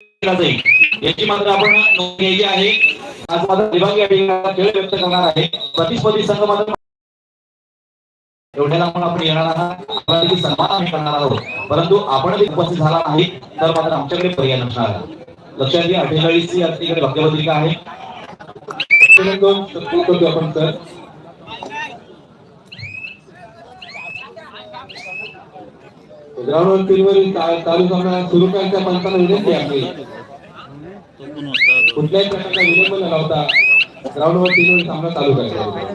केला जाईल. याची मात्र आपण नोंद घ्यायची आहे. आज माझा विभागीय या खेळ व्यक्त करणार आहे. प्रतिस्पर्धी संघ मात्र एवढ्याला म्हणून आपण येणार आहात. सन्मान आम्ही करणार आहोत. परंतु आपण जर उपस्थित झाला नाही तर मात्र आमच्याकडे पर्याय नसणार. लक्षात घ्या अठ्ठेचाळीस ची आपल्याकडे भाग्यपत्रिका आहे आपण सर ग्राउंड तीनवरील चा- चालू सामना सुरू करायच्या पंचांना विनंती आपली कुठल्याही प्रकारचा विलंब न लावता ग्राउंडवर तीनवरील सामना चालू करायचा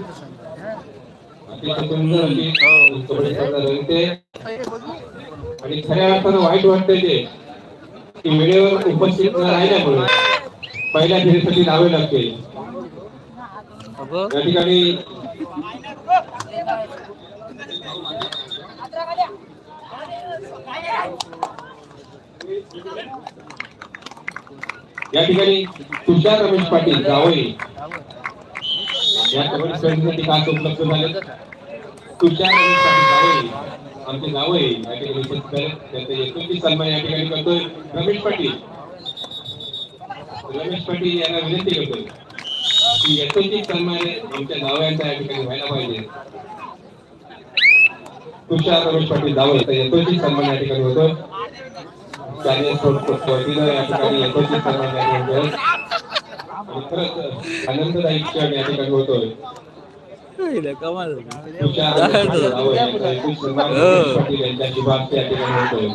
आणि खऱ्या अर्थानं वाईट वाटतंय ते की वेळेवर उपस्थित न राहिल्यामुळे पहिल्या फेरीसाठी लावे लागते या ठिकाणी या ठिकाणी तुषार रमेश पाटील जावळे या कबड्डी स्पर्धेसाठी काच उपलब्ध झाले? तुषार रमेश पाटील जावळे आमचे जावळे या ठिकाणी उपस्थित झाले. त्यांचा यशस्वी सन्मान या ठिकाणी करतोय रमेश पाटील. रमेश पाटील यांना विनंती करतोय की यशस्वी सन्मान आमच्या जावयांचा या ठिकाणी व्हायला पाहिजे. तुषार रमेश पाटील तर यशस्वी सन्मान या ठिकाणी होतोय त्याने वतीनं या ठिकाणी यशस्वी सन्मान या ठिकाणी खरंच आनंददायी क्षण या होतोय. होतोय.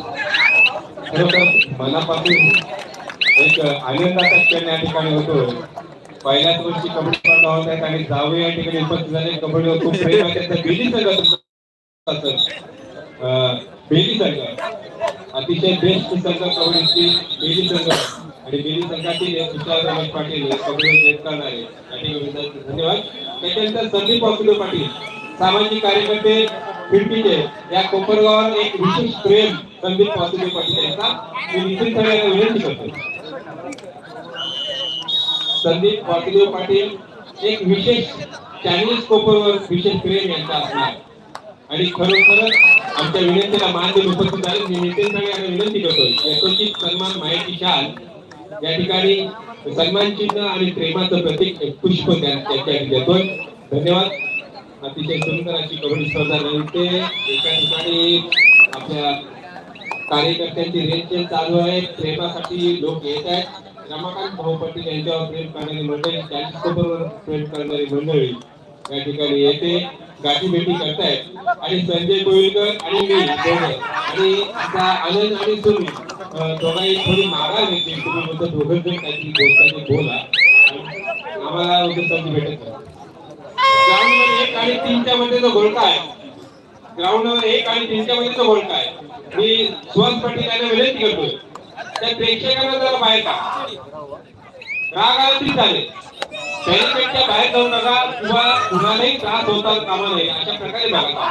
खरोखर मनापासून एक आनंदाचा क्षण या ठिकाणी होतो पहिल्याच वर्षी कबड्डी स्पर्धा होत आहेत आणि जावे या ठिकाणी उपस्थित झाले. कबड्डीवर खूप प्रेम आहे. त्यांचं बेली संघ. अतिशय बेस्ट संघ कबड्डीची बेली संघ. आणि बेली संघातील तुषार रमेश पाटील हे कबड्डीवर प्रेम करणारे धन्यवाद. त्याच्यानंतर संदीप वासुदेव पाटील सामाजिक कार्यकर्ते फिरपीचे या कोपरगावावर एक विशेष प्रेम संदीप वासुदेव पाटील यांचा. मी निश्चित सगळ्यांना विनंती करतो. संदीप वासुदेव पाटील एक विशेष चायनीज कोपरवर विशेष प्रेम यांचा असणार. आणि खरोखरच आमच्या विनंतीला मान देऊन उपस्थित झाले मी नितीन सगळ्यांना विनंती करतो. यशस्वी सन्मान माहिती शाल. या ठिकाणी सन्मान चिन्ह आणि प्रेमाचं प्रतीक पुष्प त्या- देतोय धन्यवाद. अतिशय सुंदर अशी कबड्डी स्पर्धा नव्हते एका ठिकाणी आपल्या कार्यकर्त्यांची रेंज चालू आहे. प्रेमासाठी लोक येत आहेत. रमाकांत भाऊ पाटील यांच्यावर प्रेम करणारी मंडळी चाळीस प्रेम करणारी मंडळी या ठिकाणी येते. गाठी भेटी करतायत. आणि संजय कोळीकर आणि मी आणि आता आनंद आणि सुनी दोघांनी थोडी मागा घेतली. तुम्ही म्हणजे दोघं जण काहीतरी बोलताना बोला. आम्हाला उद्या संधी भेटत ग्राउंडवर एक आणि तीनच्या मध्ये जो घोळका आहे. ग्राउंडवर एक आणि तीनच्या मध्ये जो घोळका आहे. मी सुहास पाटील यांना विनंती करतोय. त्या प्रेक्षकांना जरा बाहेर का राग आला तरी चालेल. शैलीपेक्षा बाहेर जाऊ नका किंवा कुणालाही त्रास होता कामा नये अशा प्रकारे बघा.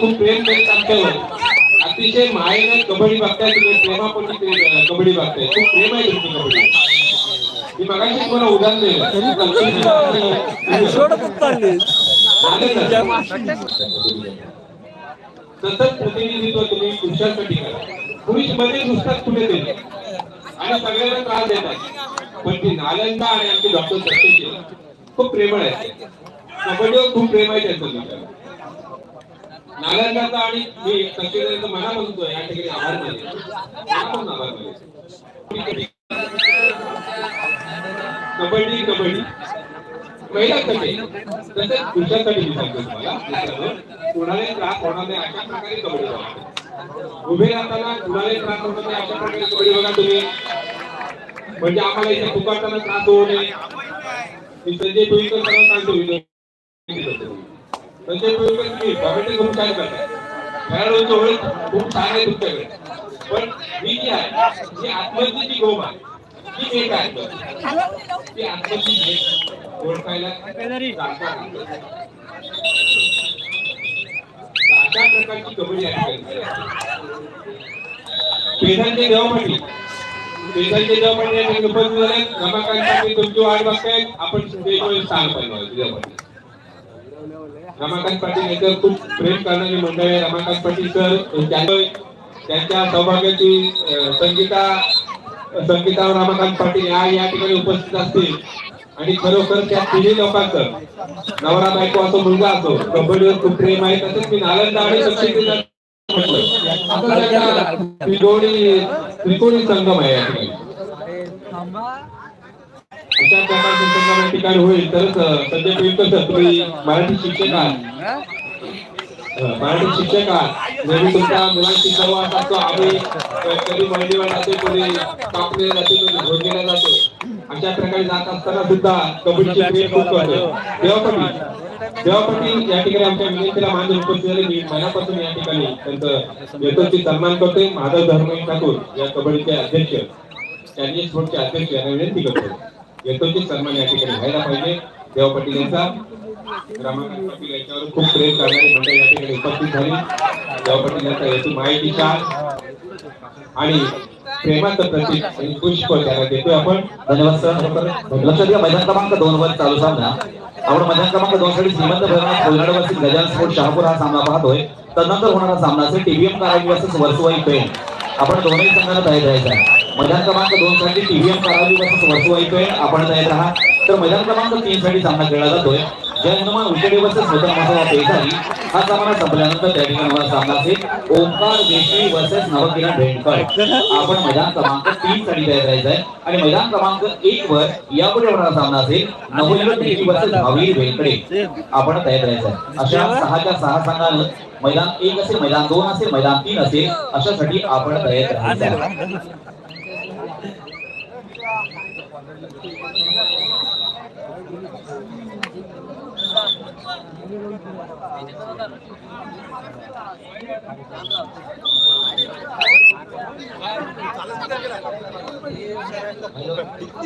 खूप प्रेम करीत आमच्यावर. अतिशय मायेने कबड्डी बघताय तुम्ही प्रेमापोटी कबड्डी बघताय. खूप प्रेम आहे तुमची कबड्डी. मी मगाशी तुम्हाला उदाहरण दिलं. सतत प्रतिनिधित्व तुम्ही पुरुषांसाठी करा. पुरुषमध्ये नुसताच कुठे तरी आणि सगळ्यांना त्रास देतात पण ती नालंदा आणि आमचे डॉक्टर सत्तेचे खूप प्रेमळ आहेत. कबड्डीवर खूप प्रेम आहे त्यांचं तुमच्यावर. नालंदाचा आणि मी सत्तेचं मनापासून तो या ठिकाणी आभार मानले मनापासून आभार मानले कबड्डी कबड्डी. महिलांसाठी तसेच पुरुषांसाठी मी सांगतो तुम्हाला मित्रांनो, कोणालाही त्रास होणार नाही. अशा प्रकारे कबड्डी उभे राहताना कुणालाही त्रास होणार नाही अशा प्रकारे कबड्डी बघा तुम्ही. म्हणजे आम्हाला इथे पुकारताना त्रास होऊ नये. मी संजय टोईकर सर्व सांगतो संजय टोईकर तुम्ही कॉमेंट्री खूप छान करताय खेळाडूंचं ओळख खूप छान आहे तुमच्याकडे. पण मी जी आहे जी आत्महत्येची गोम आहे ती एक आहे ती आत्महत्येची ओळखायला जागा अशा प्रकारची कबड्डी पेठांचे पेधांचे देवपाटी पेधांचे देवपाटी या ठिकाणी उपस्थित झाले. रमाकांत तुमची वाट बघताय. आपण स्टेजवर स्थान बनवायचं रमाकांत पाटील यांच्यावर खूप प्रेम करणारी मंडळी आहे रमाकांत पाटील सर त्यांच्या सौभाग्याची संगीता संगीता रमाकांत पाटील या या ठिकाणी उपस्थित असतील. आणि खरोखर त्या तिन्ही लोकांचं नवरा बायको असो मुलगा असो कबड्डीवर खूप प्रेम आहे. तसंच मी नालंदा आणि म्हटलं. त्रिकोणी त्रिकोणी संगम आहे या ठिकाणी. अशा प्रकारचे संगम या ठिकाणी होईल. तरच सध्या संजय पिळकर सर तुम्ही मराठी शिक्षक आहात. मराठी शिक्षक आहात. नेहमी तुमच्या मुलांशी संवाद असतो आम्ही कधी मंडीवर जातो कधी कापलेला जातो कधी झोडलेला जातो. अशा प्रकारे जात असताना सुद्धा कबड्डीची खूप करतो देवापटी देवापटी या ठिकाणी आमच्या विनंतीला मान उपस्थित झाले. मी मनापासून या ठिकाणी त्यांचं यथोचित सन्मान करतोय माधव धर्मई ठाकूर या कबड्डीचे अध्यक्ष त्यांनी स्पोर्टचे अध्यक्ष यांना विनंती करतो. यथोचित सन्मान या ठिकाणी व्हायला पाहिजे. देव पाटील यांचा रमाकांत पाटील यांच्यावर खूप प्रेम करणारी मंडळी या ठिकाणी उपस्थित झाली. देव पाटील यांचा हेतू माहिती शाल आणि प्रेमाचं प्रतीक आणि पुष्प त्याला देतोय आपण. धन्यवाद सर. लक्षात घ्या मैदान क्रमांक दोन वर चालू सामना. आपण मैदान क्रमांक दोन साठी श्रीमंत भैरवनाथ कोयनाड गजान स्पोर्ट शहापूर हा सामना पाहतोय. तदनंतर होणारा सामना असेल टीव्हीएम कारागी वर्सेस वर्सुवाई पेन आपण दोन्ही संघाला तयार राहायचा मैदान क्रमांक दोन साठी टीव्हीएम कारागी वर्सेस वर्सुवाई पेन आपण तयार राहा. तर मैदान क्रमांक तीन साठी सामना खेळला जातोय. जयनुमान हनुमान विकेटी वर्सेस स्वतः मसाला पेशारी हा सामना संपल्यानंतर त्या ठिकाणी होणारा सामना असेल ओंकार देशी वर्सेस नवकिरण भेंडकर. आपण मैदान क्रमांक तीन साठी तयार राहायचं आहे. आणि मैदान क्रमांक एक वर यापुढे होणारा सामना असेल नवकिरण देशी वर्सेस भावी भेंकडे आपण तयार राहायचं आहे. अशा सहाच्या सहा संघानं मैदान एक असेल मैदान दोन असेल मैदान तीन असेल अशासाठी आपण तयार राहायचं आहे.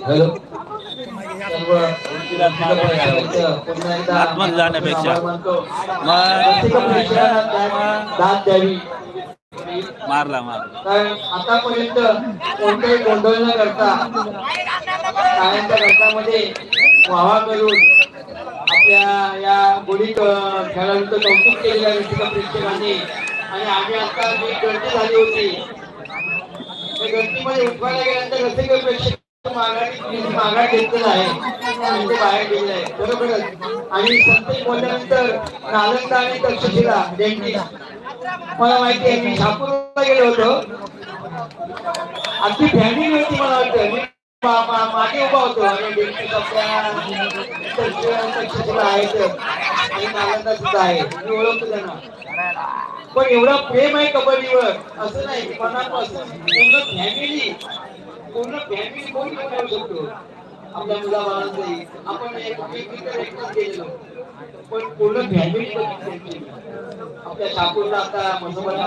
हॅलो सर्व जाण्यापेक्षा. दाद- द्यावी मारला मारला कारण आतापर्यंत कोणताही गोंधळ न करता शाळेच्या गटामध्ये वावा करून आपल्या या गोडी खेळाडूंचं कौतुक केलेलं आहे रसिका प्रेक्षकांनी. आणि आम्ही आता जी गर्दी झाली होती त्या गर्दीमध्ये उठवायला गेल्यानंतर रसिक प्रेक्षक माघारी माघार घेतलेला आहे. आणि ते बाहेर गेलेले आहे. बरोबरच. आणि संतोष बोलल्यानंतर नालंदा आणि तक्षशिला जयंती मला माहिती आहे मी शापूरला गेलो होतो. अगदी फॅमिली होती मला वाटतं. मागे उभा होतो. आणि डेंटिस्ट आपल्या तक्ष- आणि नालंदा सुद्धा आहे. मी ओळखतो त्यांना. पण एवढा प्रेम आहे कबड्डीवर. असं नाही. मनापासून पूर्ण फॅमिली पूर्ण फॅमिली कोण घेऊन शकतो. आपल्या मुलाबाळांचंही आपण गेलेलो. पण पूर्ण फॅमिली आपल्या शापूरला आता मसोबाला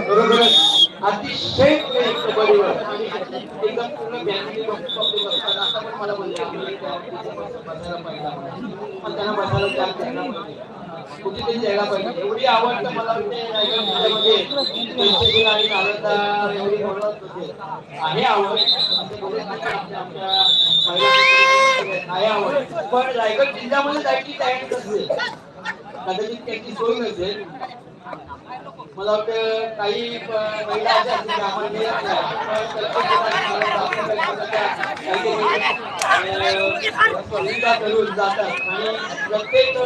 बरोबरच अतिशय प्रेम कबड्डीवर एकदम पूर्ण बसतात आता पण मला बोलले बसायला पाहिजे पण त्यांना बसायला चान्स द्यायला पाहिजे. कुठेतरी द्यायला पाहिजे. एवढी आवड तर मला म्हणजे आणि नालंदा एवढी बोलत होते. आहे आवड. असं बोलत नाही आमच्या आहे आवड. पण रायगड जिल्ह्यामध्ये जायची तयारी नसेल. कदाचित त्याची सोय नसेल. मला वाटतं काही महिला अशा असतील मिळत नाही. करून जातात आणि प्रत्येक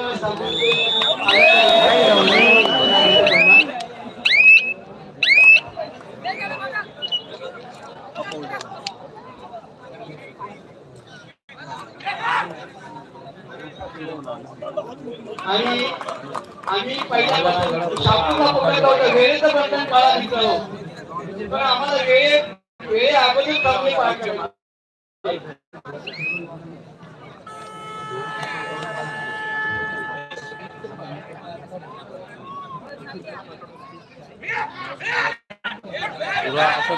आणि आम्ही पहिल्या शापूरला पकडलं होतं वेळेचं बंधन पाळा दिसलं पण आम्हाला वेळ वेळ अगोदर चांगले पार तुला असं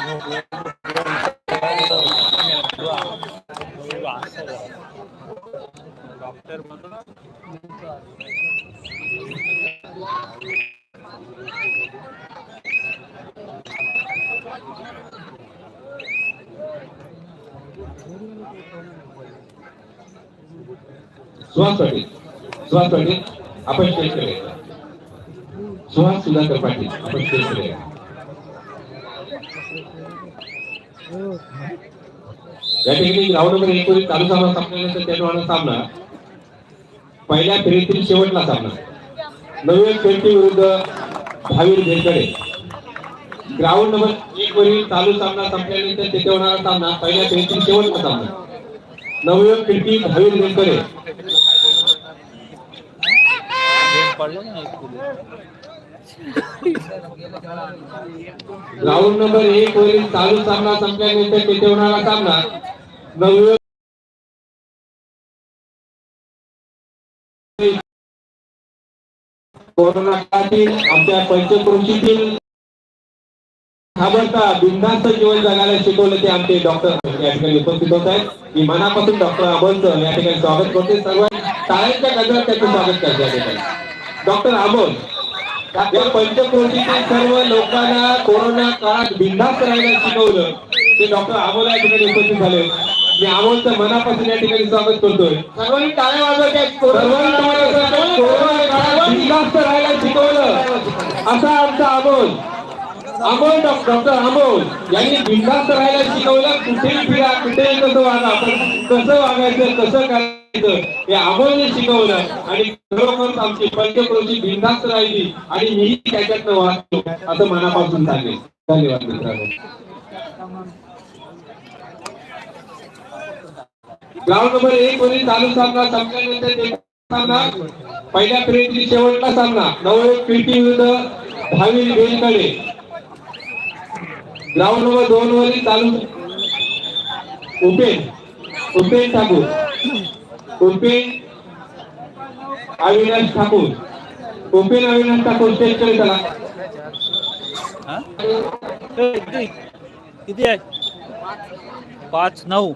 डॉक्टर म्हणून सुहाससाठी सुहाससाठी आपण चेक केले सुहास सुधाकर पाटील आपण चेक केले या. ठिकाणी ग्राउंड नंबर एकोणीस चालू सामना संपल्यानंतर चेंडूवाला सामना. पहिल्या फेरीतील शेवटला सामना. नवीन पेंटी विरुद्ध भावीर भेटकडे. ग्राउंड नंबर एक वरील चालू सामना संपल्यानंतर तेथे होणारा सामना पहिल्या फेरीतील शेवटचा सामना. नवयुवक खिडकी भावीर भेटकडे राऊंड नंबर एक वरील चालू सामना संपल्यानंतर तेथे होणारा सामना नवयुवक कोरोना काळातील आमच्या पंचक्रोशीतील घाबरता बिनधास्त जीवन जगायला शिकवलं ते आमचे डॉक्टर या ठिकाणी उपस्थित होत आहेत. मी मनापासून डॉक्टर अमोलचं या ठिकाणी स्वागत करते. सर्व टाळ्यांच्या गजरात त्याचं स्वागत करते या ठिकाणी. डॉक्टर अमोल या पंचक्रोशीतील सर्व लोकांना कोरोना काळात बिनधास्त राहायला शिकवलं. ते डॉक्टर अमोल या ठिकाणी उपस्थित झाले. मी अमोलचं मनापासून या ठिकाणी स्वागत करतोय. सर्वांनी टाळ्या वाजवायच्या सर्वांनी. कोरोना काळात बिनधास्त राहायला शिकवलं. असा आमचा अमोल. अमोल डॉक्टर अमोल यांनी बिनधास्त राहायला शिकवलं कुठेही फिरा कुठेही कसं वागा कसं वागायचं कसं करायचं हे अमोलने शिकवलं. आणि खरोखरच आमची पंचक्रोशी बिंदास्त राहिली आणि मी त्याच्यातनं वाचतो असं मनापासून सांगेल धन्यवाद मित्रांनो. ग्राउंड नंबर एक वरील चालू सामना संपल्यानंतर सामना पहिल्या फेरीतील शेवटचा सामना नवयोग खिडकी विरुद्ध दहावी बेलकडे ग्राउंड नंबर दोन वरील चालू. उपेन उपेन ठाकूर. उपेन अविनाश ठाकूर. उपेन अविनाश ठाकूर स्टेजकडे चला? ए, किती आहे? पाच नऊ?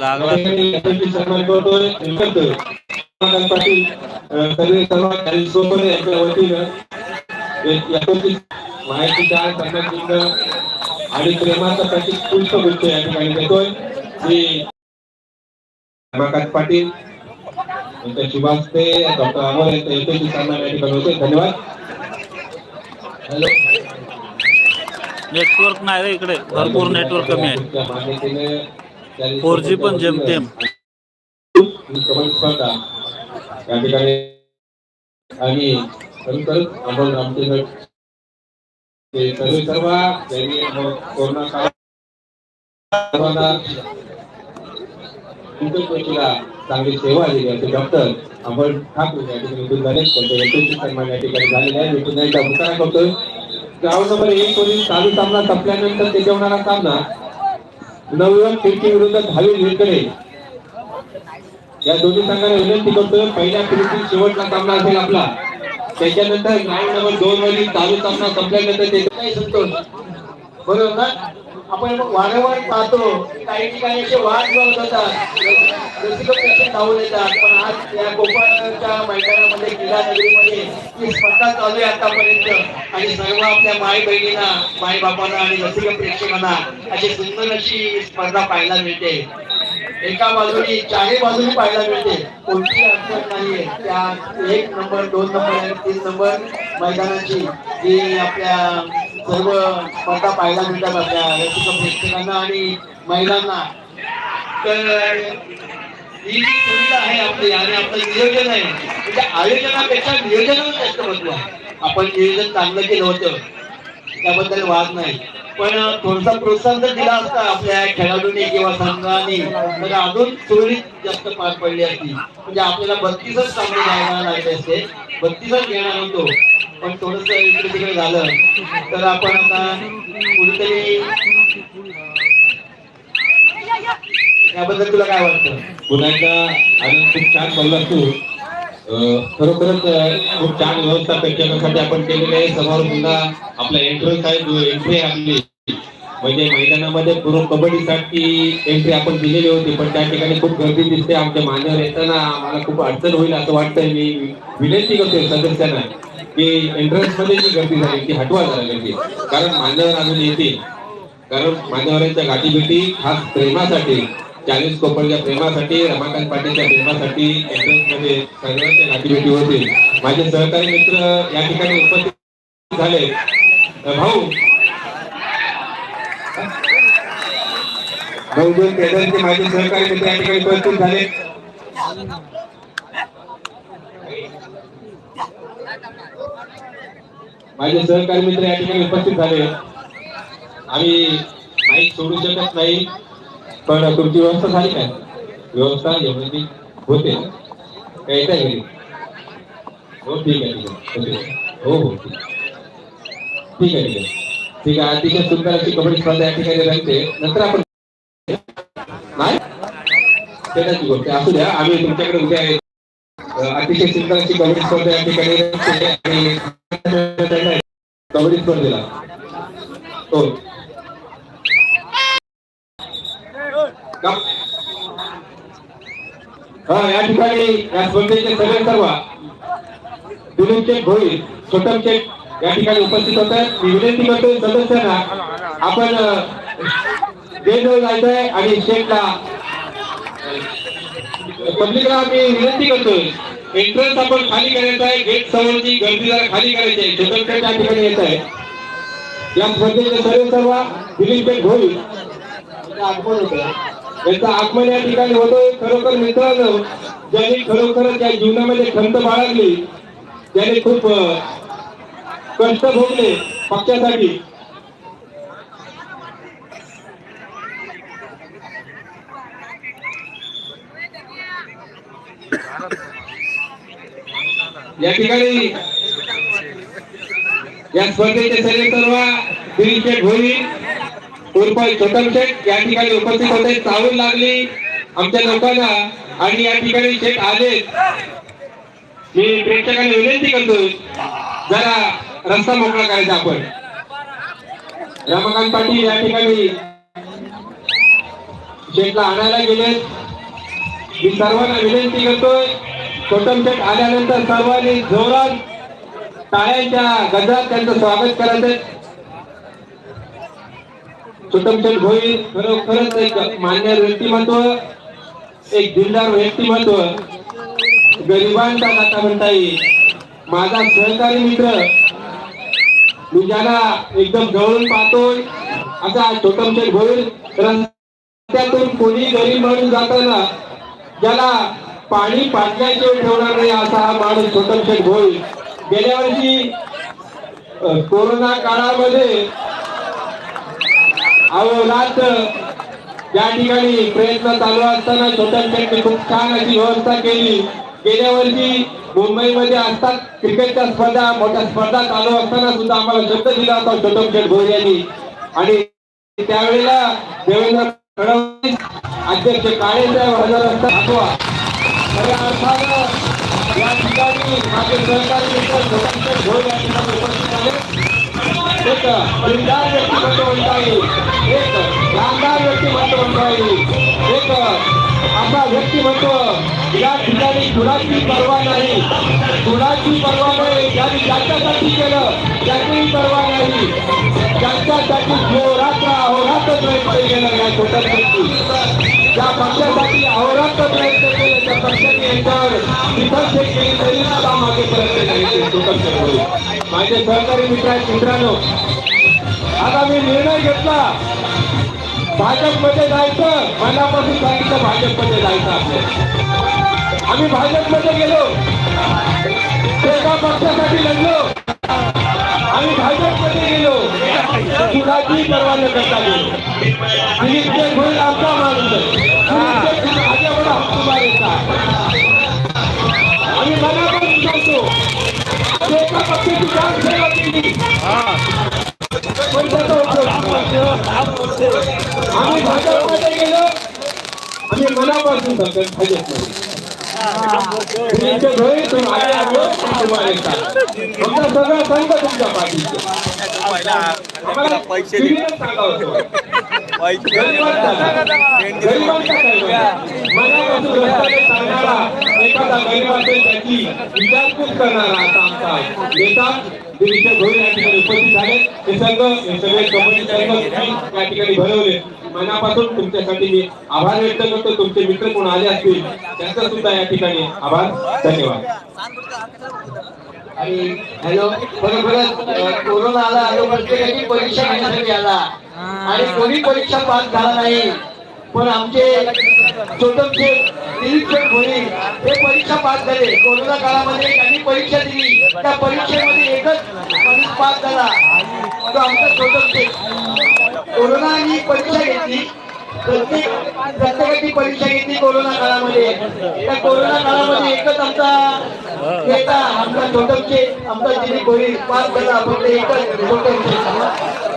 लागला. पाटील यांच्या वतीनं. एकोणतीस आणि प्रेमाचा प्रतीक पुष्पगुच्छ या ठिकाणी देतोय? रमाकांत पाटील यांच्या शुभास्ते डॉक्टर अमोल एकोणतीस सन्मान या ठिकाणी धन्यवाद. हॅलो. नेटवर्क नाही रे इकडे. भरपूर नेटवर्क कमी आहे. कॅलिस्कोपर 4G पण जेमतेम. स्पर्धा या ठिकाणी आणि खरोखरच अमोल रामचंद्र ते सर्व सर्व यांनी कोरोना काळात सर्वांना तुमच्या चांगली सेवा दिली आहे. डॉक्टर अमोल ठाकूर या ठिकाणी इथून झाले. त्यांच्या यशस्वी सन्मान या ठिकाणी झालेला आहे. मी पुन्हा एकदा करतोय. ग्राउंड नंबर एक वरील चालू सामना संपल्यानंतर त्याच्या होणारा सामना नवयुवक फिरकी विरुद्ध धावी वीरकडे या दोन्ही संघाला विनंती करतो पहिल्या फेरीतील शेवटचा सामना असेल आपला. त्याच्यानंतर ग्राउंड नंबर दोन वरील चालू सामना संपल्यानंतर ते काही संतोष बरोबर ना? आपण वारंवार पाहतो काही ठिकाणी असे वाद जाऊन जातात रसिक धावून येतात. पण आज या कोकणच्या मैदानामध्ये क्रीडा नगरीमध्ये ही स्पर्धा चालू आहे आतापर्यंत. आणि सर्व आपल्या माई बहिणींना माई बापांना आणि रसिक प्रेक्षकांना अशी सुंदर अशी स्पर्धा पाहायला मिळते. एका बाजूनी चारही बाजूनी पाहायला मिळते. कोणती अडचण नाहीये. त्या एक नंबर दोन नंबर आणि तीन नंबर मैदानाची जी आपल्या सर्व स्पर्धा पाहायला मिळतात आपल्या प्रेक्षकांना आणि महिलांना. तर ही जी सुविधा आहे आपली आणि आपलं नियोजन आहे म्हणजे आयोजनापेक्षा नियोजनाला जास्त महत्त्व आहे. आपण नियोजन चांगलं केलं होतं. त्याबद्दल वाद नाही. पण थोडसा प्रोत्साहन जर दिला असता आपल्या खेळाडूंनी किंवा संघाने. तर अजून सुरळीत जास्त पार पडली असती. म्हणजे आपल्याला बत्तीसच सामने घ्यायला लागले असते. बत्तीसच घेणार होतो. पण थोडस इकडे तिकडे झालं. तर आपण आता कुठेतरी याबद्दल तुला काय वाटतं? पुन्हा एकदा अजून खूप छान बोललास तू. खरोखरच खूप छान व्यवस्था प्रेक्षकांसाठी आपण केलेली आहे. समोर पुन्हा आपला एंट्रन्स आहे एंट्री आपली. म्हणजे मैदानामध्ये पूर्व कबड्डीसाठी एंट्री आपण दिलेली होती पण त्या ठिकाणी खूप गर्दी दिसते. आमच्या मान्यवर येताना आम्हाला खूप अडचण होईल असं वाटतंय. मी विनंती करतोय सदस्यांना की एंट्रन्समध्ये जी गर्दी झाली ती हटवा जरा गर्दी. कारण मान्यवर अजून येतील. कारण मान्यवरांच्या गाठीभेटी खास प्रेमासाठी चाळीस कोपरच्या प्रेमासाठी रमाकांत पाटीलच्या प्रेमासाठी एंट्रन्समध्ये सर्वांच्या गाठीभेटी होतील. माझे सहकारी मित्र या ठिकाणी उपस्थित झाले. भाऊ. भाऊ दोन केदारचे माझे सहकारी मित्र या ठिकाणी उपस्थित झाले. माझे सहकारी मित्र या ठिकाणी उपस्थित झाले. आम्ही माहीत सोडू शकत नाही. पण तुमची व्यवस्था झाली काय? व्यवस्था एवढी म्हणजे होते. काय येत हो ठीक आहे ठीक आहे. हो हो ठीक आहे. ठीक आहे ठीक आहे. ठीक आहे अतिशय सुंदर अशी कबड्डी स्पर्धा या ठिकाणी रंगते. नंतर आपण नाही? गोष्ट. असू द्या आम्ही तुमच्याकडे उद्या अतिशय सुंदर अशी कबड्डी स्पर्धा या ठिकाणी रंगते. आणि कबड्डी स्पर्धेला. हो का? हा या ठिकाणी या स्पर्धेचे सगळे सर्व दिलीप चेक होईल छोटम चेक या ठिकाणी उपस्थित होत. होते मी विनंती करतोय सदस्यांना आपण जवळ जायचंय आणि शेखला पब्लिकला आम्ही विनंती करतोय एंट्रन्स आपण खाली करायचं आहे गेट समोरची गर्दी जरा खाली करायची आहे. स्वतंत्र त्या ठिकाणी येत आहे. या स्पर्धेचे सर्व सर्व दिलीप चेक होईल यांचं आगमन होतं यांचं आगमन या ठिकाणी होतोय. खरोखर मित्रांनो ज्यांनी खरोखर त्या जीवनामध्ये खंत बाळगली त्याने खूप कष्ट भोगले पक्षासाठी या ठिकाणी या स्पर्धेचे सर्व सर्व दिलीप होईल भोई उर्फ शेठ या ठिकाणी उपस्थित होते. चावून लागली आमच्या लोकांना आणि या ठिकाणी शेठ आले. मी प्रेक्षकांना विनंती करतो जरा रस्ता मोकळा करायचा आपण. रमाकांत पाटील या ठिकाणी शेठला आणायला गेले. मी सर्वांना विनंती करतोय छोटम शेठ आल्यानंतर सर्वांनी जोरात टाळ्यांच्या गजरात त्यांचं स्वागत करायचं छोटम भोई खरोखरच एक मान्य व्यक्तिमत्व एक दिलदार व्यक्तिमत्व गरिबांचा नाता म्हणता येईल. माझा सहकारी मित्र मी ज्याला एकदम जवळून पाहतोय असा छोटम भोई भोईर रस्त्यातून कोणी गरीब म्हणून जाताना ज्याला पाणी पाटल्याशिवाय ठेवणार नाही असा हा माणूस छोटम शेठ गेल्या वर्षी कोरोना काळामध्ये अवलात या ठिकाणी प्रयत्न चालू असताना छोटन शेट्टी खूप छान अशी व्यवस्था केली. गेल्या वर्षी मुंबईमध्ये असतात क्रिकेटच्या स्पर्धा मोठ्या स्पर्धा चालू असताना सुद्धा आम्हाला शब्द दिला होता छोटन शेठ भोई यांनी. आणि त्यावेळेला देवेंद्र फडणवीस अध्यक्ष काळे साहेब हजर असतात. दाखवा खऱ्या अर्थानं या ठिकाणी माझे सहकारी मित्र छोटम शेठ भोई या उपस्थित एक दिलदार व्यक्तिमत्व म्हणता येईल एक रामदार व्यक्तिमत्व म्हणता येईल एक असा व्यक्तिमत्व या ठिकाणी कुणाची पर्वा नाही कुणाची पर्वा नाही ज्यांनी ज्याच्यासाठी केलं त्याचीही पर्वा नाही ज्यांच्यासाठी अहोरात्र अहोरात्र प्रयत्न केलं या छोट्या व्यक्ती ज्या पक्षासाठी अहोरात्र प्रयत्न पक्षाने यांच्यावर विफल केली तरी सुद्धा मागे प्रयत्न केले माझे सहकारी मित्र आहेत मित्रांनो आता मी निर्णय घेतला भाजपमध्ये जायचं मनापासून सांगितलं भाजपमध्ये जायचं आपलं आम्ही भाजपमध्ये गेलो एका पक्षासाठी लढलो आम्ही भाजपमध्ये गेलो कुणाची परवा न करता गेलो दिलीप शेठ होईल आमचा माणूस आम्ही भाजपमध्ये गेलो आम्ही मनापासून सांगतो भाजपमध्ये तुमचे धोरण तुम्ही आले आलो तुम्हाला येतात आमचा सगळा संघ तुमच्या सांगावं होतं. गरिबांचा गरिबांचा मनापासून एखादा गरीब असेल त्याची विचारपूस करणारा असा आमचा. नेता दिलीप घोळे या ठिकाणी उपस्थित झाले. हे संघ हे सगळे संघ तुम्ही या ठिकाणी भरवले. मनापासून तुमच्यासाठी मी आभार व्यक्त करतो. तुमचे मित्र कोण आले असतील त्यांचा सुद्धा या ठिकाणी आभार. धन्यवाद. आणि हॅलो बरोबरच अ, कोरोना आला आणि प्रत्येकाची परीक्षा घेण्यासाठी आला? आणि कोणी परीक्षा पास झाला नाही? पण आमचे छोटमचे निरीक्षक होईल हे परीक्षा पास झाले. कोरोना काळामध्ये त्यांनी परीक्षा दिली. त्या परीक्षेमध्ये एकच माणूस पास झाला. तो आमचा छोटमचे. कोरोना ही परीक्षा घेतली. प्रत्येक प्रत्येकाची परीक्षा घेतली कोरोना काळामध्ये. त्या कोरोना काळामध्ये एकच आमचा नेता आमचा छोटमचे आमचा जिने गोळी पास झाला. फक्त एकच छोटमचे.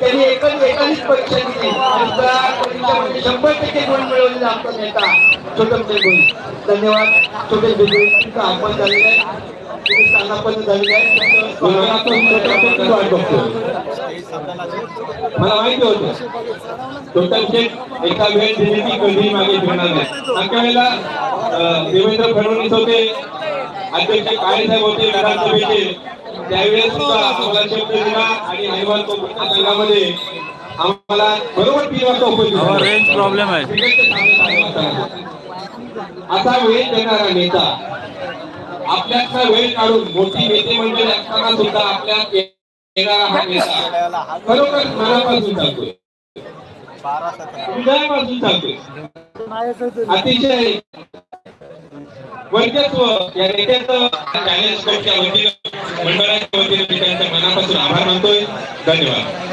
त्यांनी एकच एकाच परीक्षा दिली. त्या परीक्षेमध्ये शंभर टक्के गुण मिळवलेला आमचा नेता छोटमचे गुण. धन्यवाद. छोटे गुरु आपण झालेलं आहे तुम्ही स्थानापन्न झालेलं आहे वाट बघतो मला माहिती होतं. टोटल एका वेळ दिली ती कधी मागे फिरणार नाही. वेळेला देवेंद्र फडणवीस होते. अध्यक्ष काळेसाहेब होते विधानसभेचे त्यावेळेस सुद्धा शब्द दिला आणि अहिवाल मतदारसंघामध्ये आम्हाला बरोबर तीन वाजता उपस्थित. रेंज प्रॉब्लेम आहे. असा वेळ देणारा नेता आपल्यातला वेळ काढून मोठी नेते मंडळी असताना सुद्धा आपल्यात येणारा हा नेता खरोखर मनापासून चालतोय हृदयापासून चालतोय अतिशय वैद्यत्व या नेत्याचं चॅलेंज वतीनं मंडळाच्या वतीनं त्यांच्या मनापासून आभार मानतोय. धन्यवाद.